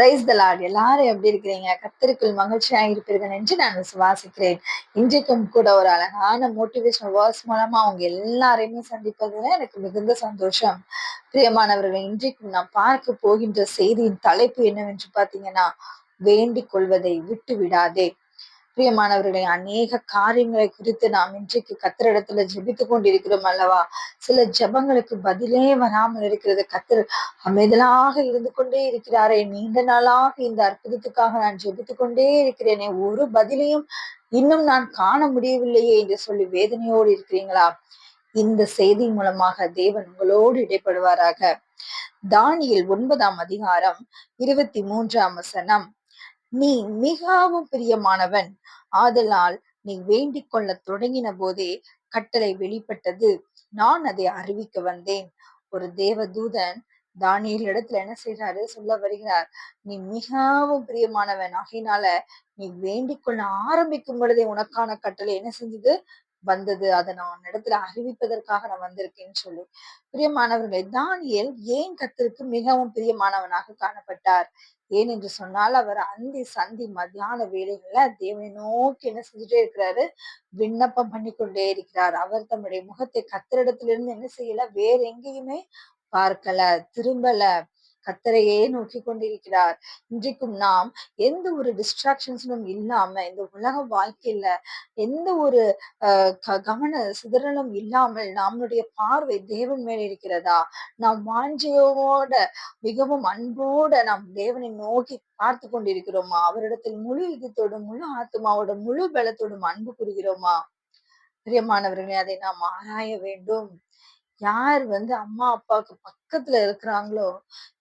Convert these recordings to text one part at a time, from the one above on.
Price தலாட் எல்லாரும் எப்படி இருக்கிறீங்க? கத்திற்குள் மகிழ்ச்சியா இருப்பீர்கள் என்று நான் சுவாசிக்கிறேன் இன்றைக்கும் கூட ஒரு அழகான மோட்டிவேஷனல் வேர்ஸ் மூலமா அவங்க எல்லாரையுமே சந்திப்பதுல எனக்கு மிகுந்த சந்தோஷம். பிரியமானவர்களை இன்றைக்கும் நான் பார்க்க போகின்ற செய்தியின் தலைப்பு என்னவென்று பாத்தீங்கன்னா வேண்டிக் கொள்வதை விட்டு விடாதே. பிரியமானவர்களை அநேக காரியங்களை குறித்து நாம் இன்றைக்கு கத்திரிடத்துல ஜெபித்து கொண்டிருக்கிறோம் அல்லவா? சில ஜபங்களுக்கு பதிலே வராமல் இருக்கிறது. கத்திர அமைதலாக இருந்து கொண்டே இருக்கிறாரே. நீண்ட நாளாக இந்த அற்புதத்துக்காக நான் ஜெபித்து கொண்டே இருக்கிறேனே. ஒரு பதிலையும் இன்னும் நான் காண முடியவில்லையே என்று சொல்லி வேதனையோடு இருக்கிறீங்களா? இந்த செய்தி மூலமாக தேவன் உங்களோடு இடைப்படுவாராக. தானியில் ஒன்பதாம் அதிகாரம் இருபத்தி மூன்றாம் வசனம். நீ மிகவும் பிரியமானவன். ஆதலால் நீ வேண்டிக் கொள்ள தொடங்கின போதே கட்டளை வெளிப்பட்டது. நான் அதை அறிவிக்க வந்தேன். ஒரு தேவதூதன் தானியல் இடத்துல என்ன செய்யறாரு சொல்ல வருகிறார். நீ மிகவும் பிரியமானவன். ஆகினால நீ வேண்டிக் கொள்ள ஆரம்பிக்கும் பொழுதே உனக்கான கட்டளை என்ன செஞ்சது? வந்தது. அதை நான் இடத்துல அறிவிப்பதற்காக நான் வந்திருக்கேன்னு சொல்லி. பிரியமானவர்களை தானியல் ஏன் கத்திற்கு மிகவும் பிரியமானவனாக காணப்பட்டார்? ஏன் என்று சொன்னால் அவர் அந்தி சந்தி மத்தியான வேலைகள்ல தேவனை நோக்கி என்ன செஞ்சுட்டே இருக்கிறாரு? விண்ணப்பம் பண்ணி கொண்டே இருக்கிறார். அவர் தம்முடைய முகத்தை கத்திரிடத்திலிருந்து என்ன செய்யல? வேற எங்கேயுமே பார்க்கல. திரும்பல. கத்தரையே நோக்கி கொண்டிருக்கிறார். இன்றைக்கும் நாம் எந்த ஒரு டிஸ்ட்ராக்ஷன்ஸும் இல்லாம இந்த உலக வாழ்க்கையில எந்த ஒரு கவன சிதறலும் இல்லாமல் நம்முடைய பார்வை தேவன் மேல் இருக்கிறதா? நாம் வாஞ்சையோட மிகவும் அன்போட நாம் தேவனை நோக்கி பார்த்து கொண்டிருக்கிறோமா? அவரிடத்தில் முழு இதத்தோடும் முழு ஆத்மாவோட முழு பலத்தோடும் அன்பு கூறுகிறோமா பிரியமானவர்களே அதை நாம் ஆராய வேண்டும். யார் வந்து அம்மா அப்பாவுக்கு பக்கத்துல இருக்கிறாங்களோ?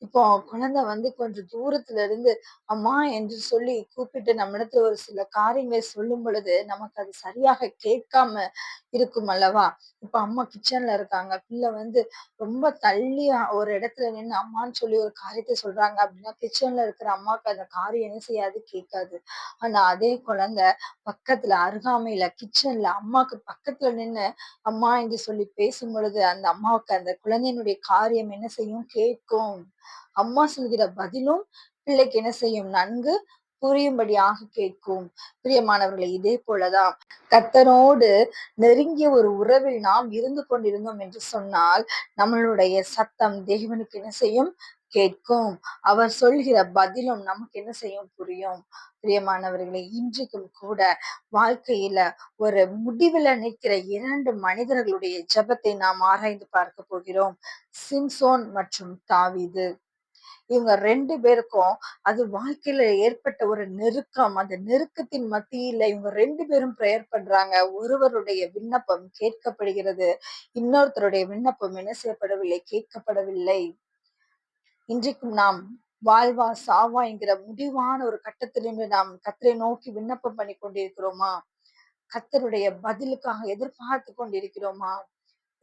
இப்போ குழந்தை வந்து கொஞ்சம் தூரத்துல இருந்து அம்மா என்று சொல்லி கூப்பிட்டு நம்ம இடத்துல ஒரு சில காரியங்களை சொல்லும் பொழுது நமக்கு அது சரியாக கேட்காம இருக்கும் அல்லவா? இப்ப அம்மா கிச்சன்ல இருக்காங்க. பிள்ளை வந்து ரொம்ப தள்ளி ஒரு இடத்துல நின்று அம்மான்னு சொல்லி ஒரு காரியத்தை சொல்றாங்க அப்படின்னா கிச்சன்ல இருக்கிற அம்மாவுக்கு அந்த காரியம் என்ன செய்யாது? கேட்காது. ஆனா அதே குழந்தை பக்கத்துல அருகாமையில கிச்சன்ல அம்மாக்கு பக்கத்துல நின்று அம்மா என்று சொல்லி பேசும் பொழுது அந்த அம்மாவுக்கு அந்த குழந்தையினுடைய காரியம் என்ன செய்யும்? கேட்கும். அம்மா சொல்கிற பதிலும் பிள்ளைக்கு என்ன செய்யும்? நன்கு புரியும்படியாக கேட்கும். பிரியமானவர்களை இதே போலதான். கத்தனோடு நெருங்கிய ஒரு உறவில் நாம் இருந்து கொண்டிருந்தோம் என்று சொன்னால் நம்மளுடைய சத்தம் தேவனுக்கு என்ன செய்யும்? கேட்கும். அவர் சொல்கிற பதிலும் நமக்கு என்ன செய்யும் புரியும்? பிரியமானவர்களே இன்றைக்கும் கூட வாழ்க்கையில ஒரு முடிவில் நிற்கிற இரண்டு மனிதர்களுடைய ஜபத்தை நாம் ஆராய்ந்து பார்க்க போகிறோம். சிம்சோன் மற்றும் தாவிது. இவங்க ரெண்டு பேருக்கும் அது வாழ்க்கையில ஏற்பட்ட ஒரு நெருக்கம். அந்த நெருக்கத்தின் மத்தியில இவங்க ரெண்டு பேரும் பிரேயர் பண்றாங்க. ஒருவருடைய விண்ணப்பம் கேட்கப்படுகிறது. இன்னொருத்தருடைய விண்ணப்பம் என்ன செய்யப்படவில்லை? கேட்கப்படவில்லை. இன்றைக்கும் நாம் வாழ்வா சாவா என்கிற முடிவான ஒரு கட்டத்திலிருந்து நாம் கத்தரை நோக்கி விண்ணப்பம் பண்ணி கொண்டிருக்கிறோமா? கத்தருடைய பதிலுக்காக எதிர்பார்த்து கொண்டிருக்கிறோமா?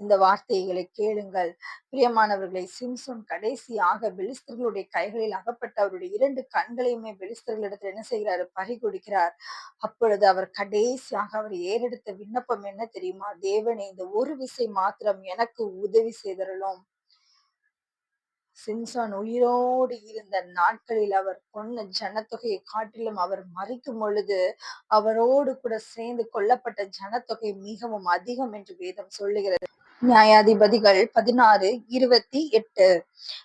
இந்த வார்த்தைகளை கேளுங்கள். பிரியமானவர்களை சிம்சோன் கடைசியாக பெலிஸ்தர்களுடைய கைகளில் அகப்பட்ட அவருடைய இரண்டு கண்களையுமே பெலிஸ்தர்களிடத்தில் என்ன செய்கிறார்? பறிகொடுக்கிறார் அப்பொழுது அவர் கடைசியாக அவர் ஏறெடுத்த விண்ணப்பம் என்ன தெரியுமா? தேவனே இந்த ஒரு விசை மாத்திரம் எனக்கு உதவி செய்தரலும் சிம்சான் உயிரோடு இருந்த நாட்களில் அவர் கொன்ன ஜனத்தொகையை காட்டிலும் அவர் மறிக்கும் பொழுது அவரோடு கூட சேர்ந்து கொல்லப்பட்ட ஜனத்தொகை மிகவும் அதிகம் என்று வேதம் சொல்லுகிறது. நியாயாதிபதிகள் பதினாறு இருபத்தி எட்டு.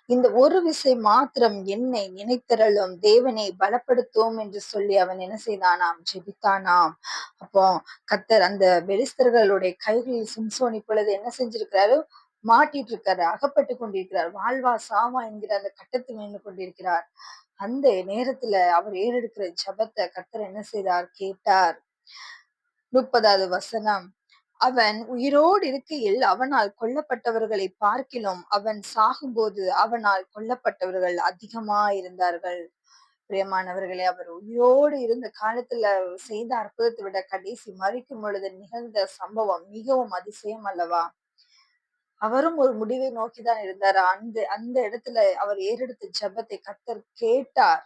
இந்த ஒரு விசை மாத்திரம் என்னை நினைத்தரலும் தேவனை பலப்படுத்துவோம் என்று சொல்லி அவன் என்ன செய்தானாம்? ஜெபித்தானாம். அப்போ கத்தர் அந்த பெலிஸ்தர்களுடைய கைகளில் சிம்சோன் இப்பொழுது என்ன செஞ்சிருக்கிறாரு மாட்டிட்டு இருக்காரு அகப்பட்டு கொண்டிருக்கிறார். வாழ்வா சாவா என்கிற அந்த கட்டத்தில் நின்று கொண்டிருக்கிறார். அந்த நேரத்துல அவர் ஏறெடுக்கிற ஜபத்தை கர்த்தர் என்ன செய்தார்? கேட்டார். முப்பதாவது வசனம். அவன் உயிரோடு இருக்கையில் அவனால் கொல்லப்பட்டவர்களை பார்க்கிலும் அவன் சாகும்போது அவனால் கொல்லப்பட்டவர்கள் அதிகமா இருந்தார்கள். பிரியமானவர்களே அவர் உயிரோடு இருந்த காலத்துல செய்த அற்புதத்தை விட கடைசி மறிக்கும் பொழுது நிகழ்ந்த சம்பவம் மிகவும் அதிசயம் அல்லவா? அவரும் ஒரு முடிவை நோக்கிதான் இருந்தார். அந்த அந்த இடத்துல அவர் ஏறெடுத்த ஜபத்தை கத்தர் கேட்டார்.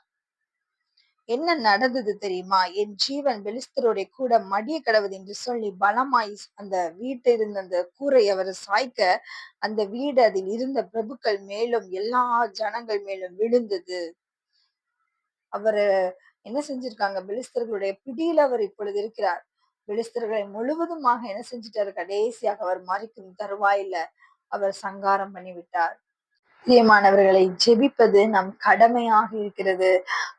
என்ன நடந்தது தெரியுமா? என் ஜீவன் பெலிஸ்தருடைய கூட மடிய கடவுது என்று சொல்லி பலமாய் அந்த வீட்டை இருந்த அந்த கூரை அவர் சாய்க்க அந்த வீடு அதில் இருந்த பிரபுக்கள் மேலும் எல்லா ஜனங்கள் மேலும் விழுந்தது. அவர் என்ன செஞ்சிருக்காங்க? பெலிஸ்தர்களுடைய பிடியில் அவர் இப்பொழுது இருக்கிறார். பெலிஸ்தர்களை முழுவதுமாக என்ன செஞ்சிட்டாரு? கடைசியாக அவர் மறிக்கும் தருவாயில அவர் சங்காரம் பண்ணிவிட்டார். பிரியமானவர்களை ஜெபிப்பது நம் கடமையாக இருக்கிறது.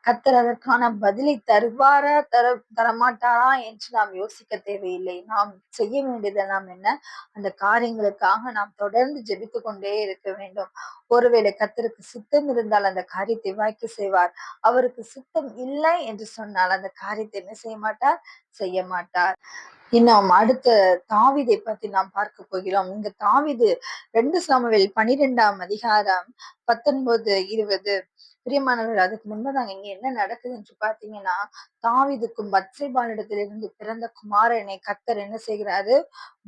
கத்தர் அதற்கான பதிலை தருவாரா தர தரமாட்டாரா என்று நாம் யோசிக்க தேவையில்லை. நாம் செய்ய வேண்டியது நாம் என்ன? அந்த காரியங்களுக்காக நாம் தொடர்ந்து ஜெபித்து கொண்டே இருக்க வேண்டும். ஒருவேளை கத்தருக்கு சித்தம் இருந்தால் அந்த காரியத்தை வாய்க்கு செய்வார். அவருக்கு சித்தம் இல்லை என்று சொன்னால் அந்த காரியத்தை என்ன செய்ய மாட்டார்? செய்ய மாட்டார். இன்னும் அடுத்த தாவிதை பத்தி நாம் பார்க்க போகிறோம். இங்க தாவிது ரெண்டு சாமுவேல் பனிரெண்டாம் அதிகாரம் பத்தொன்பது இருபது. பிரியமானவர்கள் அதுக்கு முன்பதாங்க இங்க என்ன நடக்குது என்று பாத்தீங்கன்னா தாவிதுக்கும் பத்சைபாலிடத்திலிருந்து பிறந்த குமாரனை கத்தர் என்ன செய்கிறாரு?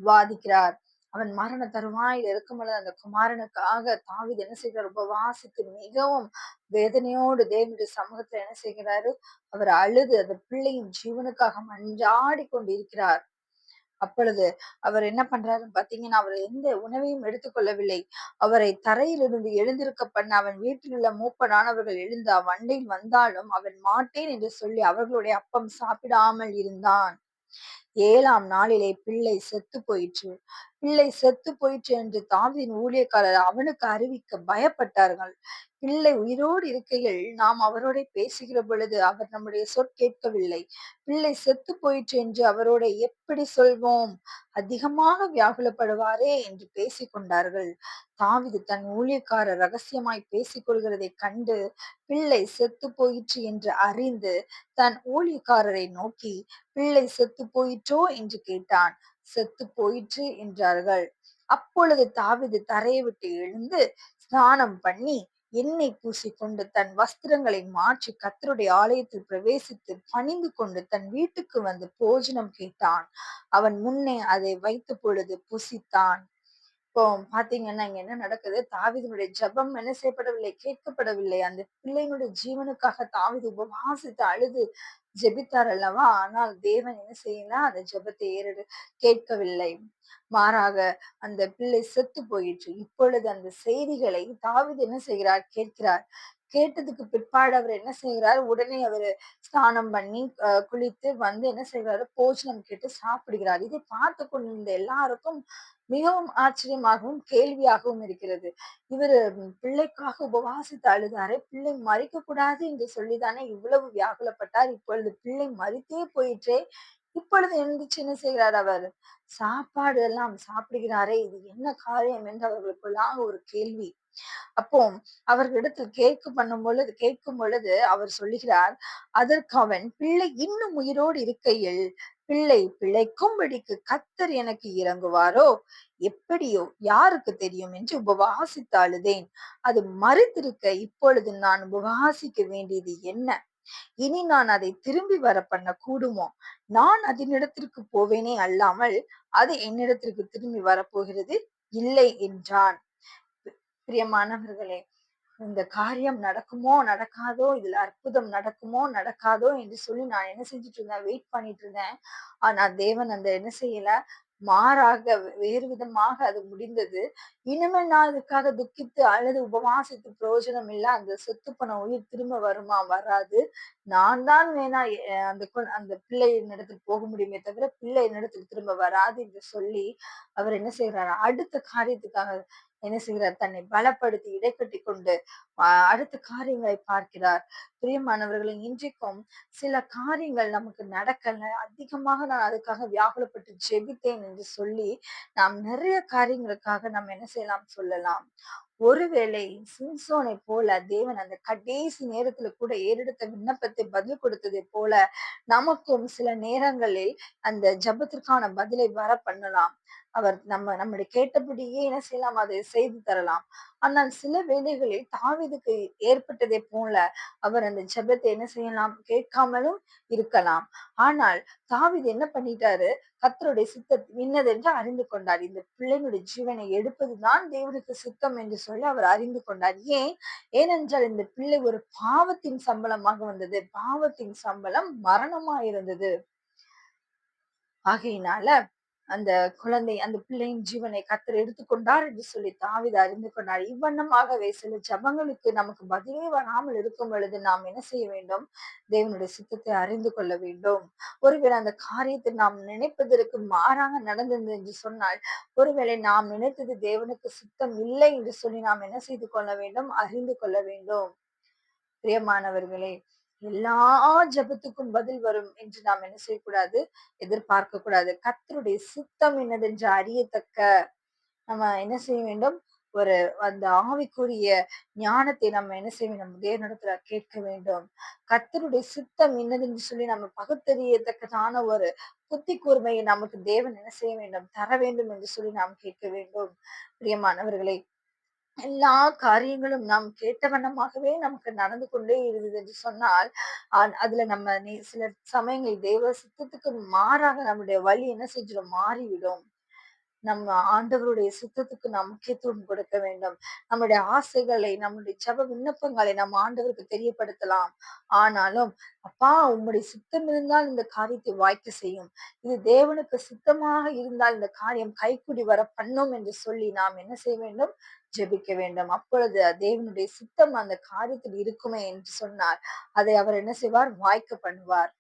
வாதிக்கிறார். அவன் மரண தருவாயில் இருக்கும் பொழுது அந்த குமாரனுக்காக தாவித என்ன செய்கிறார்? உபவாசித்து மிகவும் வேதனையோடு தேவனுடைய சமூகத்துல என்ன செய்கிறாரு? அவர் அழுது அந்த பிள்ளையின் ஜீவனுக்காக மஞ்சாடி கொண்டு இருக்கிறார். அப்பொழுது அவர் என்ன பண்றாருன்னு பாத்தீங்கன்னா அவர் எந்த உணவையும் எடுத்துக்கொள்ளவில்லை. அவரை தரையிலிருந்து எழுந்திருக்க பண்ண அவன் வீட்டில் உள்ள மூப்பனானவர்கள் எழுந்து அவ்வண்டையில் வந்தாலும் அவன் மாட்டேன் என்று சொல்லி அவர்களுடைய அப்பம் சாப்பிடாமல் இருந்தான். ஏழாம் நாளிலே பிள்ளை செத்து போயிற்று. பிள்ளை செத்து போயிற்று என்று தாவின் ஊழியக்காரர் அவனுக்கு அறிவிக்க பயப்பட்டார்கள். பிள்ளை உயிரோடு இருக்கையில் நாம் அவரோட பேசுகிற பொழுது அவர் நம்முடைய சொற் கேட்கவில்லை. பிள்ளை செத்து போயிற்று என்று அவரோட எப்படி சொல்வோம்? அதிகமாக வியாகுலப்படுவாரே என்று பேசிக் கொண்டார்கள். தாவிது தன் ஊழியக்காரர் ரகசியமாய் பேசிக் கொள்கிறதை கண்டு பிள்ளை செத்து போயிற்று என்று அறிந்து தன் ஊழியக்காரரை நோக்கி பிள்ளை செத்து போயிற்று என்று கேட்டான். செத்து போயிற்று என்றார்கள். அப்பொழுது தாவிது தரையை விட்டு எழுந்து ஸ்நானம் பண்ணி எண்ணெய் பூசிக்கொண்டு தன் வஸ்திரங்களை மாற்றி கத்தருடைய ஆலயத்தில் பிரவேசித்து பணிந்து கொண்டு தன் வீட்டுக்கு வந்து போஜனம் கேட்டான். அவன் முன்னே அதை வைத்த பொழுது புசித்தான். இப்போ பாத்தீங்கன்னா இங்க என்ன நடக்குது? தாவிதனுடைய ஜபம் என்ன செய்யப்படவில்லை கேட்கப்படவில்லை. அந்த பிள்ளைங்களுடைய ஜீவனுக்காக தாவிது உபவாசித்து அழுது ஜெபித்தார் அல்லவா? ஆனால் தேவன் என்ன செய்யலாம் அந்த ஜெபத்தை ஏறெடு கேட்கவில்லை. மாறாக அந்த பிள்ளை செத்து போயிற்று. இப்பொழுது அந்த செய்திகளை தாவிது என்ன செய்கிறார்? கேட்கிறார். கேட்டதுக்கு பிற்பாடு அவர் என்ன செய்கிறார்? உடனே அவர் ஸ்நானம் பண்ணி குளித்து வந்து என்ன செய்கிறாரு? போஜனம் கேட்டு சாப்பிடுகிறார். இதை பார்த்து கொண்டிருந்த எல்லாருக்கும் மிகவும் ஆச்சரியமாகவும் கேள்வியாகவும் இருக்கிறது. இவர் பிள்ளைக்காக உபவாசித்து அழுதாரு பிள்ளை மறிக்க கூடாது என்று சொல்லிதானே இவ்வளவு வியாகுலப்பட்டார். இப்பொழுது பிள்ளை மறித்தே போயிற்றே இப்பொழுது எழுந்துச்சு என்ன செய்கிறார் அவர்? சாப்பாடு எல்லாம் சாப்பிடுகிறாரே இது என்ன காரியம் என்று அவர்களுக்குள்ளாக ஒரு கேள்வி. அப்போ அவர்களிடத்தில் கேட்க பண்ணும் பொழுது கேட்கும் பொழுது அவர் சொல்லுகிறார் அதற்கு அவன் பிள்ளை இன்னும் உயிரோடு இருக்கையில் பிள்ளை பிழைக்கும்படிக்கு கத்தர் எனக்கு இறங்குவாரோ? எப்படியோ? யாருக்கு தெரியும் என்று உபவாசித்து அழுதேன் அது மறுத்திருக்க இப்பொழுது நான் உபவாசிக்க வேண்டியது என்ன? இனி நான் அதை திரும்பி வர பண்ண கூடுமோ? நான் அதனிடத்திற்கு போவேனே அல்லாமல் அது என்னிடத்திற்கு திரும்பி வரப்போகிறது? இல்லை என்றான். பிரியமானவர்களே இந்த காரியம் நடக்குமோ நடக்காதோ இதுல அற்புதம் நடக்குமோ நடக்காதோ என்று சொல்லி நான் என்ன செஞ்சுட்டு இருந்தேன் வெயிட் பண்ணிட்டு இருந்தேன் ஆனா தேவன் அந்த என்ன செய்யல மாறாக வேறு விதமாக அது முடிந்தது. இனிமேல் நான் அதுக்காக துக்கித்து அல்லது உபவாசித்து பிரயோஜனம் இல்லை அந்த சொத்து பணம் உயிர் திரும்ப வருமா வராது. நான் தான் வேணா அந்த அந்த பிள்ளை என்னிடத்தில் போக முடியுமே தவிர பிள்ளை என்னிடத்தில் திரும்ப வராது என்று சொல்லி அவர் என்ன செய்யறாரு அடுத்த காரியத்துக்காக என்ன செய்கிறார்? தன்னை பலப்படுத்தி இடைக்கட்டி கொண்டு அடுத்த காரியங்களை பார்க்கிறார். பிரியமானவர்களை இன்றைக்கும் சில காரியங்கள் நமக்கு நடக்கல. அதிகமாக நான் அதுக்காக வியாகுலப்பட்டு ஜெபித்தேன் என்று சொல்லி நாம் நிறைய காரியங்களுக்காக நாம் என்ன செய்யலாம் சொல்லலாம். ஒருவேளை சிம்சோனை போல தேவன் அந்த கடைசி நேரத்துல கூட ஏறெடுத்த விண்ணப்பத்தை பதில் கொடுத்ததை போல நமக்கும் சில நேரங்களில் அந்த ஜபத்திற்கான பதிலை வர பண்ணலாம். அவர் நம்ம நம்முடைய கேட்டபடியே என்ன செய்யலாம்? அதை செய்து தரலாம். ஆனால் சில வேலைகளில் தாவிதுக்கு ஏற்பட்டதை போல அவர் அந்த ஜபத்தை என்ன செய்யலாம்? கேட்காமலும் இருக்கலாம். ஆனால் தாவிது என்ன பண்ணிட்டாரு? கத்தருடைய சித்த இன்னதென்று அறிந்து கொண்டார். இந்த பிள்ளைகளுடைய ஜீவனை எடுப்பதுதான் தேவனுக்கு சித்தம் என்று சொல்லி அவர் அறிந்து கொண்டார். ஏன்? ஏனென்றால் இந்த பிள்ளை ஒரு பாவத்தின் சம்பளமாக வந்தது. பாவத்தின் சம்பளம் மரணமா இருந்தது ஆகையினால அந்த குழந்தை அந்த பிள்ளையின் ஜீவனை கத்தர் எடுத்துக்கொண்டார் என்று சொல்லி தாவித அறிந்து கொண்டார். இவ்வண்ணமாகவே சில ஜபங்களுக்கு நமக்கு பதிலே வராமல் இருக்கும் பொழுது நாம் என்ன செய்ய வேண்டும்? தேவனுடைய சித்தத்தை அறிந்து கொள்ள வேண்டும். ஒருவேளை அந்த காரியத்தை நாம் நினைப்பதற்கு மாறாக நடந்தது என்று சொன்னால் ஒருவேளை நாம் நினைத்தது தேவனுக்கு சித்தம் இல்லை என்று சொல்லி நாம் என்ன செய்து கொள்ள வேண்டும்? அறிந்து கொள்ள வேண்டும். பிரியமானவர்களே எல்லா ஜபத்துக்கும் பதில் வரும் என்று நாம் என்ன செய்யக்கூடாது? எதிர்பார்க்க கூடாது கத்தருடைய சித்தம் என்னதென்று அறியத்தக்க நம்ம என்ன செய்ய வேண்டும்? ஒரு அந்த ஆவிக்குரிய ஞானத்தை நம்ம என்ன செய்ய வேண்டும்? தேவனிடத்துல கேட்க வேண்டும். கத்தருடைய சித்தம் என்னதுன்னு சொல்லி நம்ம பகுத்தறியத்தக்கதான ஒரு புத்தி கூர்மையை நமக்கு தேவன் என்ன செய்ய வேண்டும்? தர வேண்டும் என்று சொல்லி நாம் கேட்க வேண்டும். பிரியமானவர்களை எல்லா காரியங்களும் நாம் கேட்டவனமாகவே நமக்கு நடந்து கொண்டே இருந்தது என்று சொன்னால் அதுல நம்ம சில சமயங்கள் தேவ சித்தத்துக்கு மாறாக நம்முடைய வழி என்ன செஞ்சிடும்? மாறிவிடும். நம்ம ஆண்டவருடைய சுத்தத்துக்கு நாம் முக்கியத்துவம் கொடுக்க வேண்டும். நம்முடைய ஆசைகளை நம்முடைய ஜப விண்ணப்பங்களை நம்ம ஆண்டவருக்கு தெரியப்படுத்தலாம். ஆனாலும் அப்பா உம்முடைய சித்தம் இருந்தால் இந்த காரியத்தை வாய்க்க செய்யும். இது தேவனுக்கு சுத்தமாக இருந்தால் இந்த காரியம் கைக்குடி வர பண்ணும் என்று சொல்லி நாம் என்ன செய்ய வேண்டும்? ஜெபிக்க வேண்டும். அப்பொழுது தேவனுடைய சித்தம் அந்த காரியத்தில் இருக்குமே என்று சொன்னார். அதை அவர் என்ன செய்வார்? வாய்க்க பண்ணுவார்.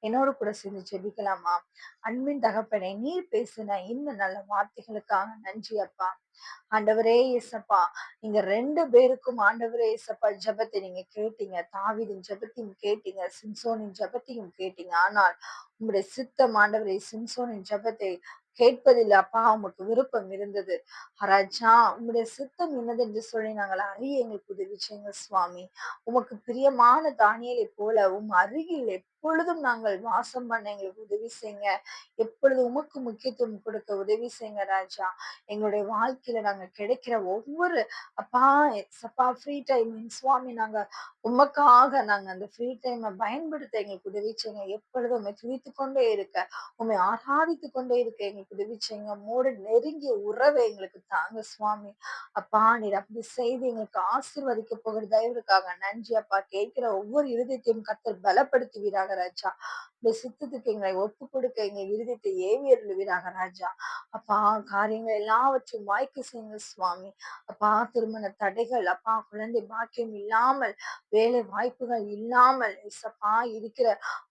என்னோடு கூட சேர்ந்து ஜெபிக்கலாமா? அன்பின் தகப்பனை நீர் பேசின இந்த நல்ல வார்த்தைகளுக்காக நன்றி அப்பா. ஆண்டவரே இசப்பா நீங்க ரெண்டு பேருக்கும் ஆண்டவரே இசப்பா ஜபத்தை நீங்க கேட்டீங்க. தாவிதின் ஜபத்தையும் கேட்டீங்க சிம்சோனின் ஜபத்தையும் கேட்டீங்க. ஆனால் உங்களுடைய சித்தம் ஆண்டவரே சிம்சோனின் ஜபத்தை கேட்பதில் அப்பா உமக்கு விருப்பம் இருந்தது. ராஜா உங்களுடைய சித்தம் என்னது என்று சொல்லி நாங்கள் அறிய எங்களுக்கு உதவி செய்யுங்க சுவாமி. உமக்கு பிரியமான தானியலை போல உம் அருகில் எப்பொழுதும் நாங்கள் வாசம் பண்ண எங்களுக்கு உதவி செய்யுங்க எப்பொழுது உமக்கு முக்கியத்துவம் கொடுக்க உதவி செய்யுங்க ராஜா. எங்களுடைய வாழ்க்கையில நாங்க கிடைக்கிற ஒவ்வொரு அப்பா அப்பா ஃப்ரீ டைம் சுவாமி நாங்க உமக்காக நாங்க அந்த ஃப்ரீ டைமை பயன்படுத்த எங்களுக்கு உதவி செய்யுங்க. எப்பொழுதும் உண்மை துதித்து கொண்டே இருக்க உண்மை ஆராதித்து கொண்டே இருக்க எங்களுக்கு உதவி செய்யுங்க. மூட நெருங்கிய உறவை எங்களுக்கு தாங்க சுவாமி. அப்பா நீர் அப்படி செய்து எங்களுக்கு ஆசீர்வதிக்க போகிற தயவுக்காக நன்றி அப்பா. கேட்கிற ஒவ்வொரு இருதயத்தையும் கத்தர் பலப்படுத்துவீராக ராஜா. இந்த சித்தத்துக்கு எங்களை ஒப்பு கொடுக்க எங்க இருதயத்தை ஏவி அருளுவீராக ராஜா. அப்பா காரியங்கள் எல்லாவற்றையும் வாய்க்கு செய்யுங்க சுவாமி. அப்பா திருமண தடைகள் அப்பா குழந்தை பாக்கியம் இல்லாமல் வேலை வாய்ப்புகள் இல்லாமல் இசப்பா இருக்கிற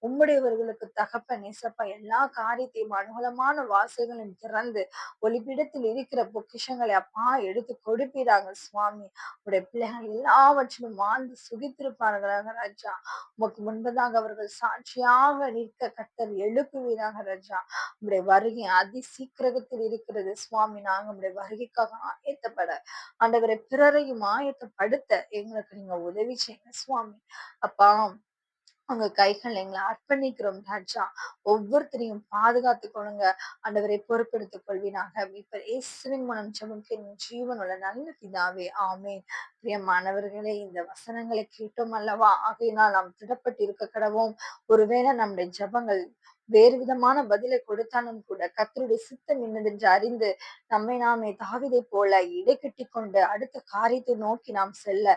உம்முடையவர்களுக்கு தகப்பன் இசப்பா எல்லா காரியத்தையும் அனுகூலமான வாசல்களையும் திறந்து ஒளிப்பிடத்தில் இருக்கிற பொக்கிஷங்களை அப்பா எடுத்து கொடுப்பீராங்க சுவாமி. உடைய பிள்ளைகள் எல்லாவற்றிலும் வாழ்ந்து சுகித்திருப்பார்களாக ராஜா. உமக்கு முன்பதாக அவர்கள் சாட்சியாக நிற்க கத்தர் எழுப்புவீராக ராஜா. உடைய வருகை அதி சீக்கிரகத்தில் இருக்கிறது. சுவாமி நாங்க உடைய வருகைக்காக ஆயத்தப்பட. ஆண்டவரை பிறரையும் ஆயத்தப்படுத்த எங்களுக்கு நீங்க உதவி செய்யுங்க சுவாமி. அப்பா உங்க கைகள் எங்களை அர்ப்பணிக்கிறோம் ராஜா. ஒவ்வொருத்தரையும் பாதுகாத்து கொள்ளுங்க ஆண்டவரை பொறுப்பெடுத்துக் கொள்வீனாக இப்ப இயேசுவின் மனம் ஜெபம் ஜீவனுள்ள நல்ல பிதாவே ஆமேன். பிரியமானவர்களே இந்த வசனங்களை கேட்டோம் அல்லவா? ஆகையினால் நாம் திடப்பட்டு இருக்க கடவோம். ஒருவேளை நம்முடைய ஜபங்கள் வேறு விதமான பதிலை கொடுத்தாலும் கூட கத்தருடைய சித்தம் என்னதென்று அறிந்து நம்மை நாமே தாவிதை போல இடை கட்டி கொண்டு அடுத்த காரியத்தை நோக்கி நாம் செல்ல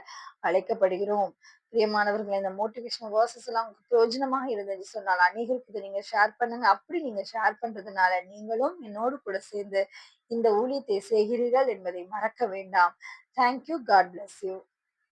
அழைக்கப்படுகிறோம். பிரியமானவர்கள் இந்த மோட்டிவேஷனல் வேர்சஸ் எல்லாம் உங்களுக்கு பிரயோஜனமாக இருந்தது சொன்னால் அநேகருக்கு இதை நீங்க ஷேர் பண்ணுங்க. அப்படி நீங்க ஷேர் பண்றதுனால நீங்களும் என்னோடு கூட சேர்ந்து இந்த ஊழியத்தை செய்கிறீர்கள் என்பதை மறக்க வேண்டாம். Thank you God bless you